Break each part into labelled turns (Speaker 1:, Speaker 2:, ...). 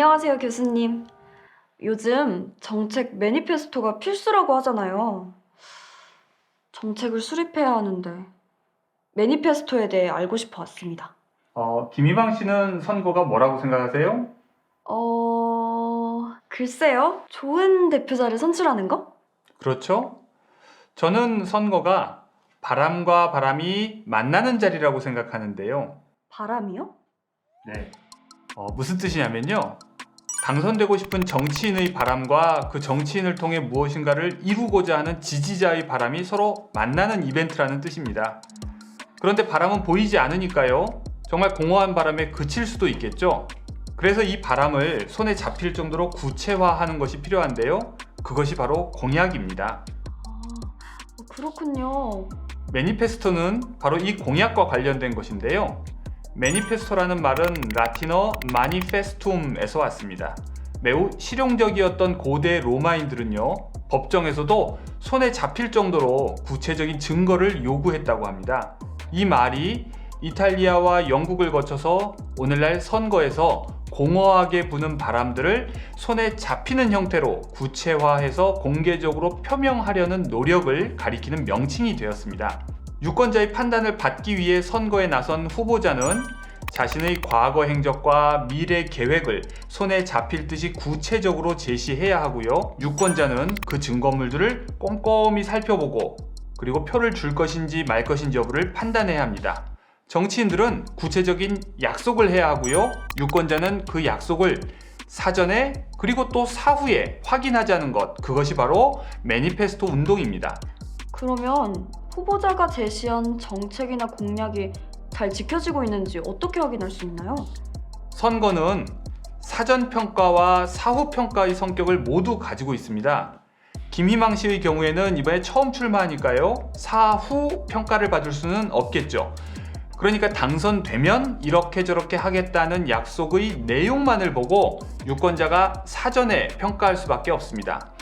Speaker 1: 안녕하세요, 교수님. 요즘 정책 매니페스토가 필수라고 하잖아요. 정책을 수립해야 하는데 매니페스토에 대해 알고 싶어 왔습니다.
Speaker 2: 어, 김희방 씨는 선거가 뭐라고 생각하세요?
Speaker 1: 어, 글쎄요. 좋은 대표자를 선출하는 거?
Speaker 2: 그렇죠? 저는 선거가 바람과 바람이 만나는 자리라고 생각하는데요.
Speaker 1: 바람이요?
Speaker 2: 네. 어, 무슨 뜻이냐면요. 당선되고 싶은 정치인의 바람과 그 정치인을 통해 무엇인가를 이루고자 하는 지지자의 바람이 서로 만나는 이벤트라는 뜻입니다. 그런데 바람은 보이지 않으니까요. 정말 공허한 바람에 그칠 수도 있겠죠. 그래서 이 바람을 손에 잡힐 정도로 구체화하는 것이 필요한데요. 그것이 바로 공약입니다.
Speaker 1: 어, 그렇군요.
Speaker 2: 매니페스토는 바로 이 공약과 관련된 것인데요. 매니페스토라는 말은 라틴어 마니페스툼에서 왔습니다. 매우 실용적이었던 고대 로마인들은요, 법정에서도 손에 잡힐 정도로 구체적인 증거를 요구했다고 합니다. 이 말이 이탈리아와 영국을 거쳐서 오늘날 선거에서 공허하게 부는 바람들을 손에 잡히는 형태로 구체화해서 공개적으로 표명하려는 노력을 가리키는 명칭이 되었습니다. 유권자의 판단을 받기 위해 선거에 나선 후보자는 자신의 과거 행적과 미래 계획을 손에 잡힐 듯이 구체적으로 제시해야 하고요. 유권자는 그 증거물들을 꼼꼼히 살펴보고 그리고 표를 줄 것인지 말 것인지 여부를 판단해야 합니다. 정치인들은 구체적인 약속을 해야 하고요. 유권자는 그 약속을 사전에 그리고 또 사후에 확인하자는 것. 그것이 바로 매니페스토 운동입니다.
Speaker 1: 그러면 후보자가 제시한 정책이나 공약이 잘 지켜지고 있는지 어떻게 확인할 수 있나요?
Speaker 2: 선거는 사전 평가와 사후 평가의 성격을 모두 가지고 있습니다. 김희망 씨의 경우에는 이번에 처음 출마하니까요. 사후 평가를 받을 수는 없겠죠. 그러니까 당선되면 이렇게 저렇게 하겠다는 약속의 내용만을 보고 유권자가 사전에 평가할 수밖에 없습니다.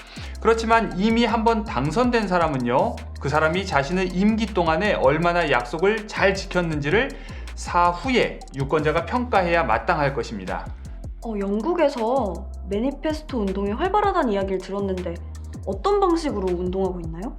Speaker 2: 그렇지만 이미 한번 당선된 사람은요, 그 사람이 자신의 임기 동안에 얼마나 약속을 잘 지켰는지를 사후에 유권자가 평가해야 마땅할 것입니다.
Speaker 1: 어, 영국에서 매니페스토 운동이 활발하다는 이야기를 들었는데 어떤 방식으로 운동하고 있나요?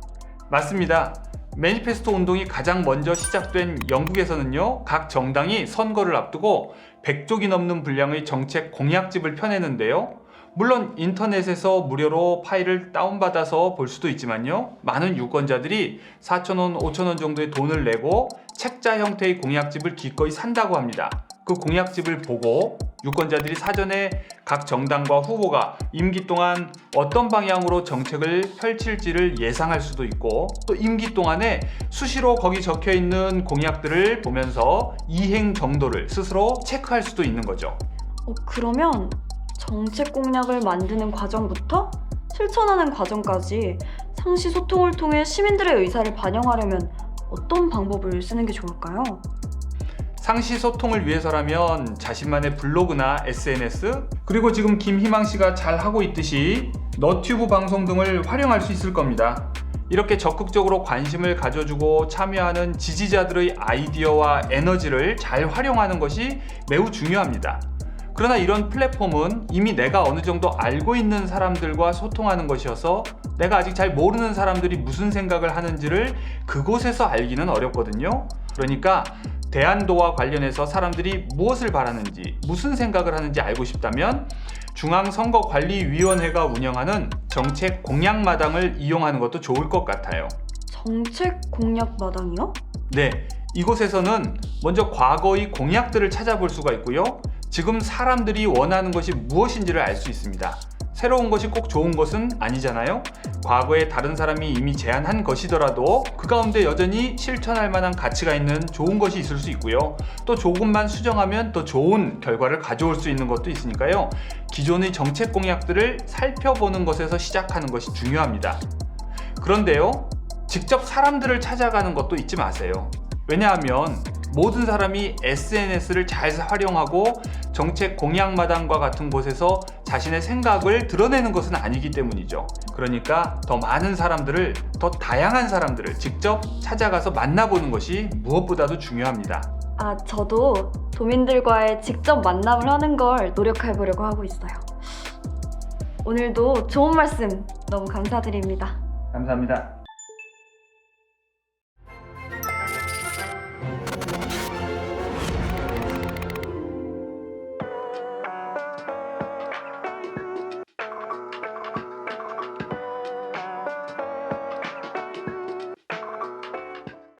Speaker 2: 맞습니다. 매니페스토 운동이 가장 먼저 시작된 영국에서는요, 각 정당이 선거를 앞두고 100쪽이 넘는 분량의 정책 공약집을 펴내는데요. 물론 인터넷에서 무료로 파일을 다운받아서 볼 수도 있지만요. 많은 유권자들이 4,000원, 5,000원 정도의 돈을 내고 책자 형태의 공약집을 기꺼이 산다고 합니다. 그 공약집을 보고 유권자들이 사전에 각 정당과 후보가 임기 동안 어떤 방향으로 정책을 펼칠지를 예상할 수도 있고 또 임기 동안에 수시로 거기 적혀 있는 공약들을 보면서 이행 정도를 스스로 체크할 수도 있는 거죠.
Speaker 1: 어, 그러면 정책 공약을 만드는 과정부터 실천하는 과정까지 상시 소통을 통해 시민들의 의사를 반영하려면 어떤 방법을 쓰는 게 좋을까요?
Speaker 2: 상시 소통을 위해서라면 자신만의 블로그나 SNS 그리고 지금 김희망 씨가 잘 하고 있듯이 너튜브 방송 등을 활용할 수 있을 겁니다. 이렇게 적극적으로 관심을 가져주고 참여하는 지지자들의 아이디어와 에너지를 잘 활용하는 것이 매우 중요합니다. 그러나 이런 플랫폼은 이미 내가 어느 정도 알고 있는 사람들과 소통하는 것이어서 내가 아직 잘 모르는 사람들이 무슨 생각을 하는지를 그곳에서 알기는 어렵거든요. 그러니까 대안도와 관련해서 사람들이 무엇을 바라는지, 무슨 생각을 하는지 알고 싶다면 중앙선거관리위원회가 운영하는 정책 공약마당을 이용하는 것도 좋을 것 같아요.
Speaker 1: 정책 공약 마당이요?
Speaker 2: 네, 이곳에서는 먼저 과거의 공약들을 찾아볼 수가 있고요. 지금 사람들이 원하는 것이 무엇인지를 알 수 있습니다. 새로운 것이 꼭 좋은 것은 아니잖아요. 과거에 다른 사람이 이미 제안한 것이더라도 그 가운데 여전히 실천할 만한 가치가 있는 좋은 것이 있을 수 있고요. 또 조금만 수정하면 더 좋은 결과를 가져올 수 있는 것도 있으니까요. 기존의 정책 공약들을 살펴보는 것에서 시작하는 것이 중요합니다. 그런데요, 직접 사람들을 찾아가는 것도 잊지 마세요. 왜냐하면 모든 사람이 SNS를 잘 활용하고 정책 공약마당과 같은 곳에서 자신의 생각을 드러내는 것은 아니기 때문이죠. 그러니까 더 많은 사람들을, 더 다양한 사람들을 직접 찾아가서 만나보는 것이 무엇보다도 중요합니다.
Speaker 1: 아, 저도 도민들과의 직접 만남을 하는 걸 노력해 보려고 하고 있어요. 오늘도 좋은 말씀 너무 감사드립니다.
Speaker 2: 감사합니다.